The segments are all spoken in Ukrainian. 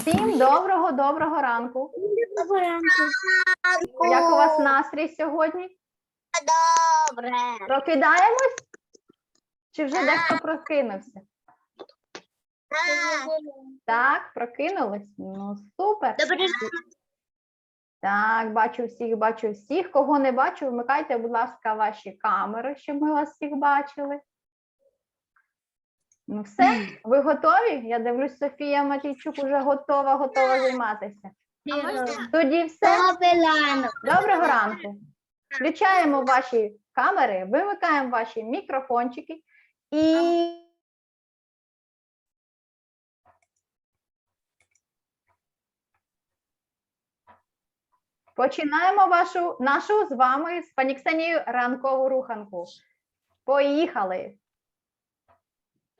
Всім доброго, доброго ранку. Як у вас настрій сьогодні? Добре. Прокидаємось? Чи вже дехто прокинувся? Так, прокинулись? Ну, супер. Так, бачу всіх, бачу всіх. Кого не бачу, вмикайте, будь ласка, ваші камери, щоб ми вас всіх бачили. Ну все, ви готові? Я дивлюсь, Софія Матійчук уже готова, готова займатися. Тоді все. Доброго ранку. Включаємо ваші камери, вимикаємо ваші мікрофончики і. Починаємо вашу нашу з вами з пані Ксенією ранкову руханку. Поїхали!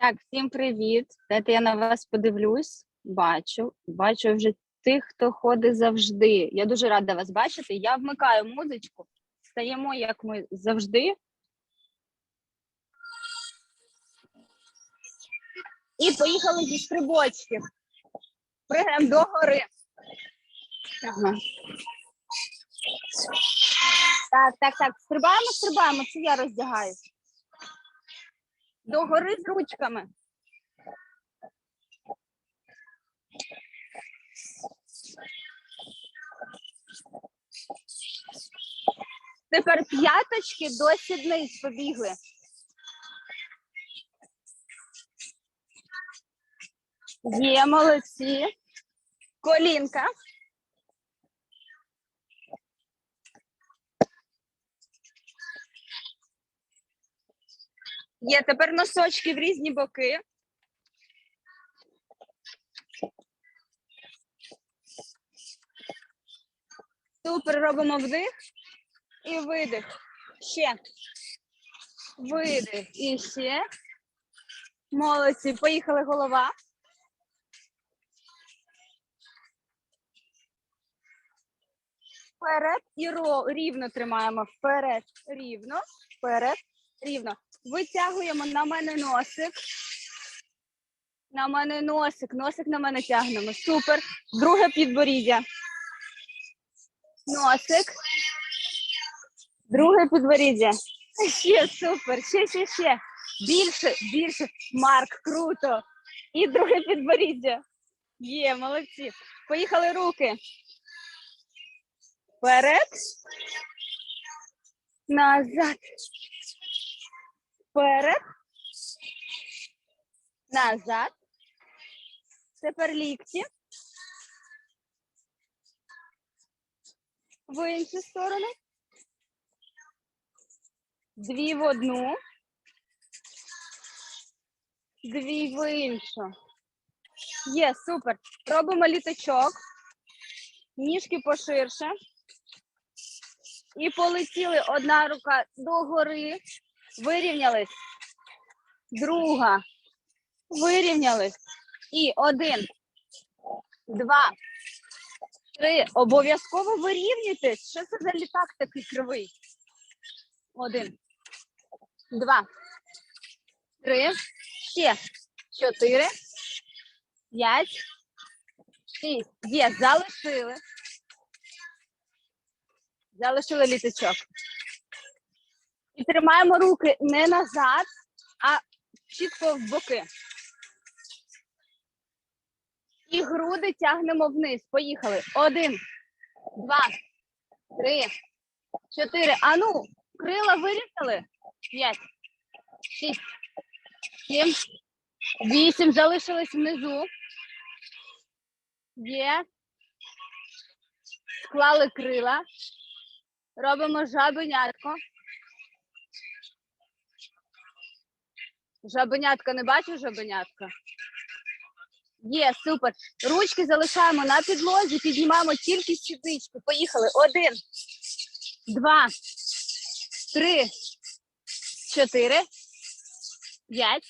Так, всім привіт. Дайте я на вас подивлюсь. Бачу, бачу вже тих, хто ходить завжди. Я дуже рада вас бачити. Я вмикаю музичку. Стаємо, як ми завжди. І поїхали зі стрибочків. Пригаємо до гори. Ага. Так, так, так. Стрибаємо, стрибаємо. Це я роздягаюсь. До гори з ручками. Тепер п'яточки до сідниць побігли. Є, молодці. Колінка. Є тепер носочки в різні боки. Супер, робимо вдих і видих. Ще. Видих і ще. Молодці. Поїхали голова. Вперед і рівно тримаємо. Вперед, рівно, вперед, рівно. Витягуємо на мене носик. На мене носик, носик на мене тягнемо. Супер. Друге підборіддя. Носик. Друге підборіддя. Ще супер. Ще, ще, ще. Більше, більше. Марк, круто. І друге підборіддя. Є, молодці. Поїхали руки. Вперед. Назад. Вперед. Назад. Тепер лікті. В іншу сторону. Дві в одну. Дві в іншу. Є, супер. Робимо літачок. Ніжки поширше. І полетіли одна рука догори. Вирівнялись. Друга. Вирівнялись. І один, два, три. Обов'язково вирівнюйтесь. Що це за літак такий кривий? Один, два, три, ще. Чотири, п'ять, шість. Є, залишили. Залишили літачок. І тримаємо руки не назад, а чітко в боки. І груди тягнемо вниз. Поїхали. Один, два, три, чотири. Ану, крила вирізали. П'ять, шість, сім, вісім. Залишились внизу. Є. Склали крила. Робимо жабенятко. Жабенятка, не бачу жабенятка? Є, супер. Ручки залишаємо на підлозі, піднімаємо тільки сіднички. Поїхали. Один, два, три, чотири, п'ять,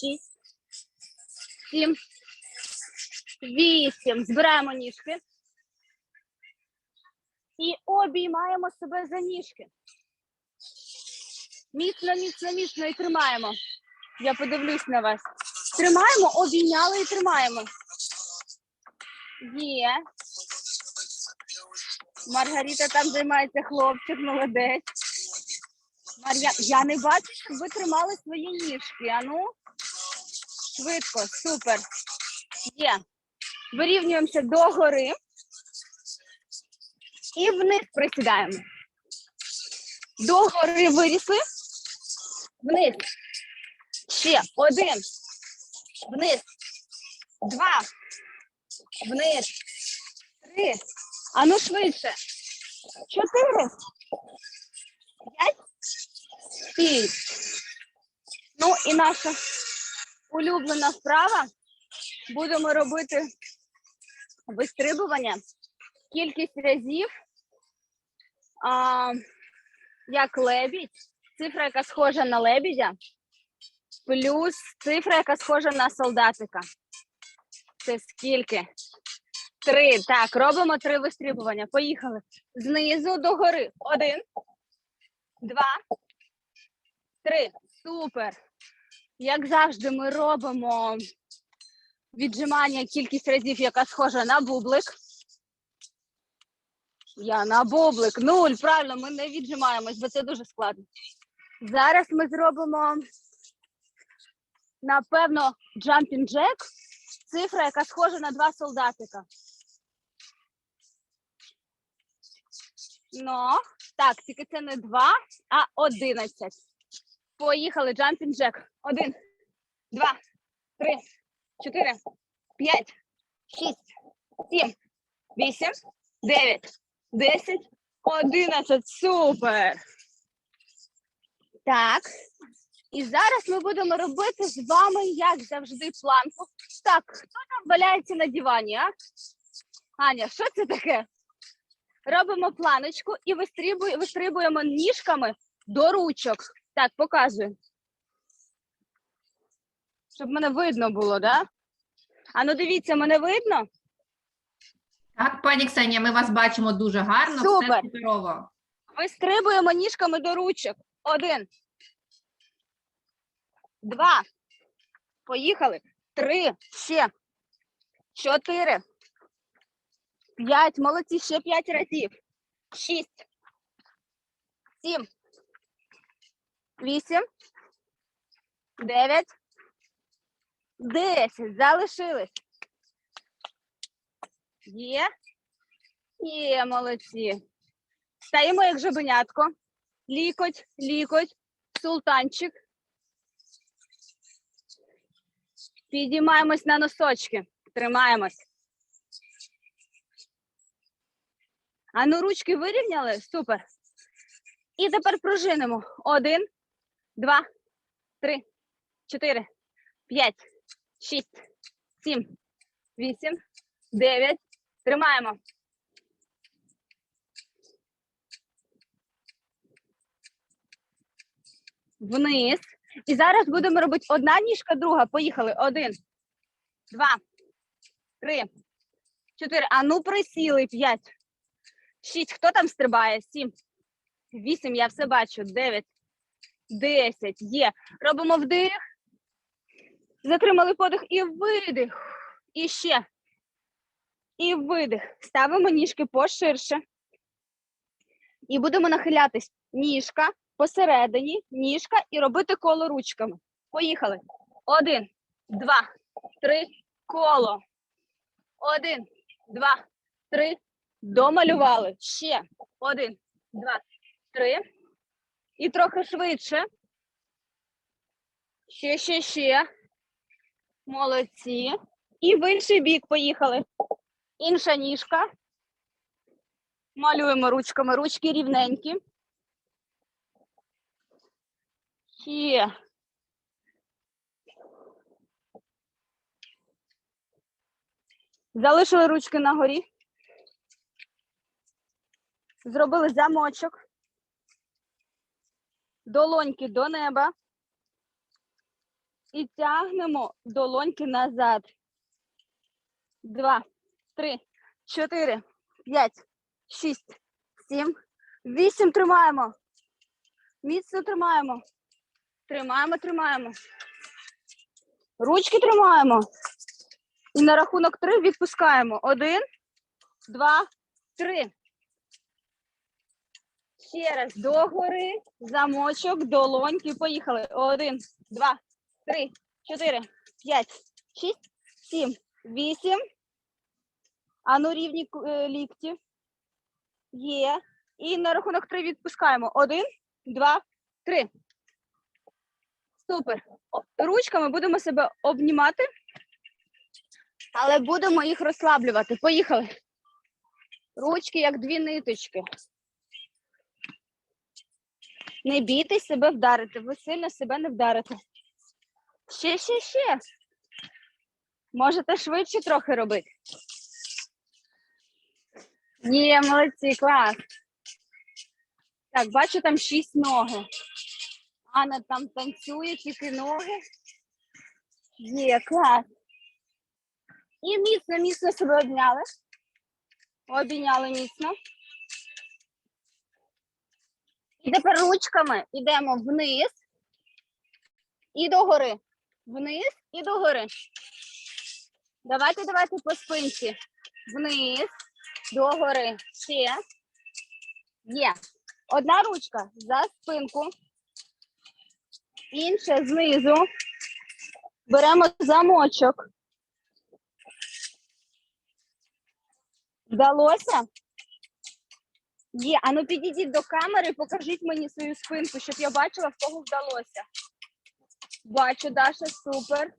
шість, сім, вісім. Збираємо ніжки. І обіймаємо себе за ніжки. Міцно, міцно, міцно і тримаємо. Я подивлюсь на вас. Тримаємо, обійняли і тримаємо. Є. Маргарита там займається хлопчик, молодець. Мар'я, я не бачу, щоб ви тримали свої ніжки. А ну, швидко, супер. Є. Вирівнюємося догори. І вниз присідаємо. Догори вирісли. Вниз. Ще один. Вниз. Два. Вниз. Три. А ну швидше. Чотири. П'ять. Шість. Ну і наша улюблена вправа. Будемо робити вистрибування. Кількість разів, а, як лебідь, цифра, яка схожа на лебідя, плюс цифра, яка схожа на солдатика. Це скільки? Три. Так, робимо три вистрибування. Поїхали. Знизу до гори. Один, два, три. Супер. Як завжди, ми робимо віджимання кількість разів, яка схожа на бублик. Я на бублик. Нуль. Правильно, ми не віджимаємось, бо це дуже складно. Зараз ми зробимо, напевно, jumping jack. Цифра, яка схожа на два солдатика. Ну, так, тільки це не два, а одинадцять. Поїхали, jumping jack. Один, два, три, чотири, п'ять, шість, сім, вісім, дев'ять, десять, одинадцять. Супер. Так. І зараз ми будемо робити з вами, як завжди, планку. Так, хто там валяється на дивані, а? Аня, що це таке? Робимо планочку і вистрибуємо ніжками до ручок. Так, показую. Щоб мене видно було, да? А ну дивіться, мене видно? Так, пані Ксенія, ми вас бачимо дуже гарно. Супер. Все суперово. Вистрибуємо ніжками до ручок. Один. Два. Поїхали. Три. Ще. Чотири. П'ять. Молодці. Ще п'ять разів. Шість. Сім. Вісім. Дев'ять. Десять. Залишились. Є. Є, молодці. Стаємо як жабенятко. Лікоть, лікоть, султанчик. Підіймаємось на носочки. Тримаємось. А ну ручки вирівняли? Супер. І тепер пружинимо. Один, два, три, чотири, п'ять, шість, сім, вісім, дев'ять. Тримаємо. Вниз. І зараз будемо робити одна ніжка, друга. Поїхали. Один, два, три, чотири. А ну присіли. П'ять. Шість. Хто там стрибає? Сім. Вісім. Я все бачу. Дев'ять. Десять. Є. Робимо вдих. Затримали подих і видих. І ще. І видих. Ставимо ніжки поширше. І будемо нахилятись. Ніжка посередині, ніжка і робити коло ручками. Поїхали. Один, два, три, коло. Один, два, три. Домалювали. Ще. Один, два, три. І трохи швидше. Ще, ще, ще. Молодці. І в інший бік поїхали. Інша ніжка. Малюємо ручками. Ручки рівненькі. Ще. Залишили ручки на горі. Зробили замочок. Долоньки до неба. І тягнемо долоньки назад. Два, три, чотири, п'ять, шість, сім, вісім. Тримаємо. Міцно тримаємо. Тримаємо, тримаємо. Ручки тримаємо. І на рахунок три відпускаємо. Один, два, три. Ще раз догори, замочок, долоньки. Поїхали. Один, два, три, чотири, п'ять, шість, сім, вісім. Ану рівні е, лікті. Є. І на рахунок три відпускаємо. Один, два, три. Супер. Ручками будемо себе обнімати, але будемо їх розслаблювати. Поїхали. Ручки як дві ниточки. Не бійтесь себе вдарити, ви сильно себе не вдарите. Ще, ще, ще. Можете швидше трохи робити. Є, молодці, клас. Так, бачу там шість ноги. Анна там танцює, тільки ноги. Є, клас. І міцно, міцно себе обняли. Обійняли міцно. І тепер ручками йдемо вниз і догори. Вниз і догори. Давайте, давайте по спинці. Вниз, догори. Ще. Є. Одна ручка за спинку. Інша знизу. Беремо замочок. Вдалося? Є, а ну підійдіть до камери, покажіть мені свою спинку, щоб я бачила, в кого вдалося. Бачу, Даша, супер.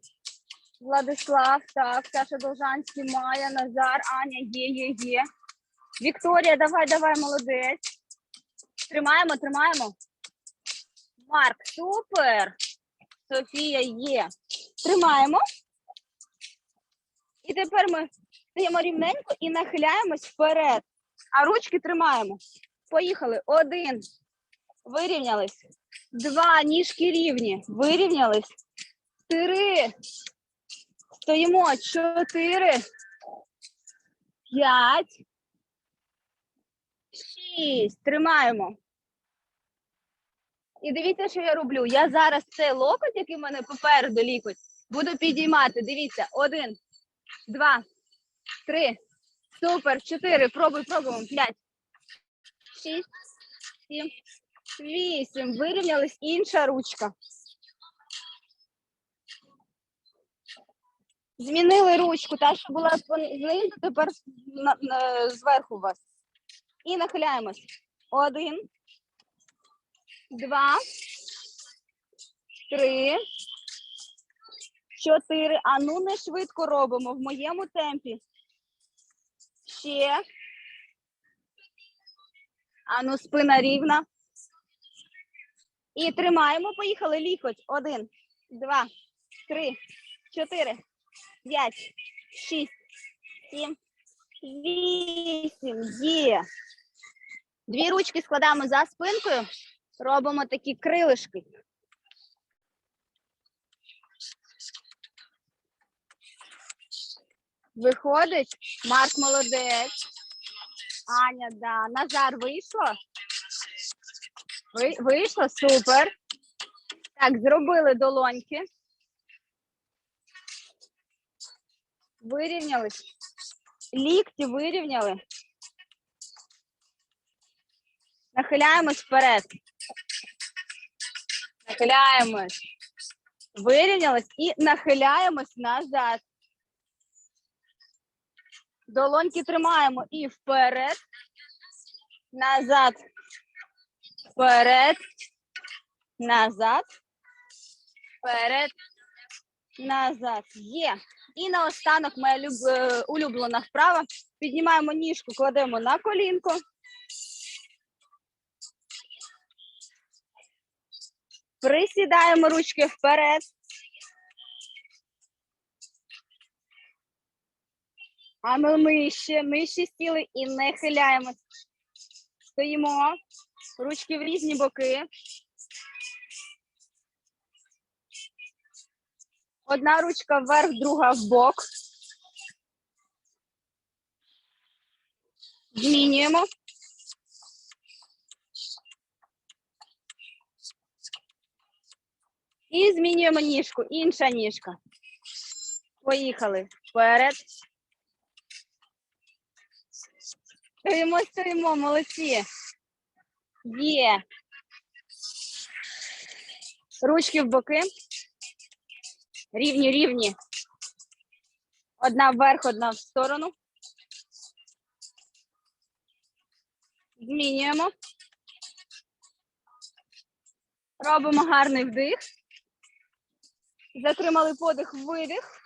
Владислав, так, Саша Должанський, Майя, Назар, Аня, є, є, є. Вікторія, давай, давай, молодець. Тримаємо, тримаємо. Марк, супер. Софія є. Тримаємо. І тепер ми стаємо рівненько і нахиляємось вперед. А ручки тримаємо. Поїхали. Один. Вирівнялись. Два. Ніжки рівні. Вирівнялись. Три. Стоїмо. Чотири. П'ять. Шість. Тримаємо. І дивіться, що я роблю. Я зараз цей локоть, який в мене попереду лікоть, буду підіймати. Дивіться, один, два, три, супер, чотири. Пробуй, пробуємо. П'ять, шість, сім, вісім. Вирівнялась інша ручка. Змінили ручку, та, що була знизу, тепер зверху у вас. І нахиляємось. Один, два, три, чотири. А ну не швидко робимо в моєму темпі. Ще. А ну спина рівна. І тримаємо. Поїхали. Лікоть. Один, два, три, чотири, п'ять, шість, сім, вісім. Є. Дві ручки складаємо за спинкою. Робимо такі крилишки. Виходить, Марк молодець. Аня, да. Назар вийшло? Ви, вийшло? Супер. Так, зробили долоньки. Вирівнялись. Лікті вирівняли. Нахиляємось вперед. Нахиляємось. Вирівнялись і нахиляємось назад. Долоньки тримаємо і вперед. Назад. Вперед. Назад. Вперед. Назад. Є. І наостанок моя е, улюблена вправа. Піднімаємо ніжку, кладемо на колінко. Присідаємо ручки вперед. А ми нижче, нижче сіли і не хиляємось. Стоїмо. Ручки в різні боки. Одна ручка вверх, друга в бок. Змінюємо. І змінюємо ніжку. Інша ніжка. Поїхали. Вперед. Стоїмо, стоїмо, молодці. Є. Ручки в боки. Рівні, рівні. Одна вверх, одна в сторону. Змінюємо. Робимо гарний вдих. Затримали подих, видих.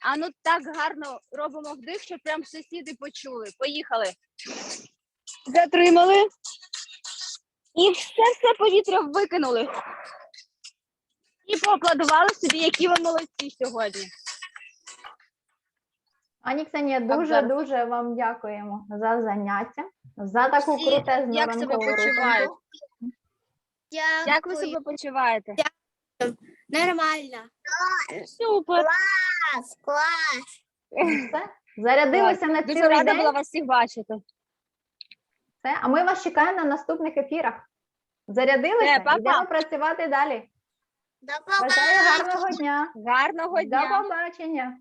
А ну так гарно робимо вдих, щоб прям сусіди почули. Поїхали. Затримали. І все все повітря викинули. І поаплодували собі, які ви молодці сьогодні. Пані Ксенія, дуже дуже вам дякуємо за заняття, за таку Всі, крутезну як себе ранкову почувають? руханку. Як ви себе почуваєте? Нормально. Супер. Клас, клас. Зарядилися на Дуже цілий рада день. була вас всіх бачити. Все. А ми вас чекаємо на наступних ефірах. Зарядилися? Все, па-па. Йдемо працювати далі. До Бажаю гарного дня. Гарного До дня. побачення.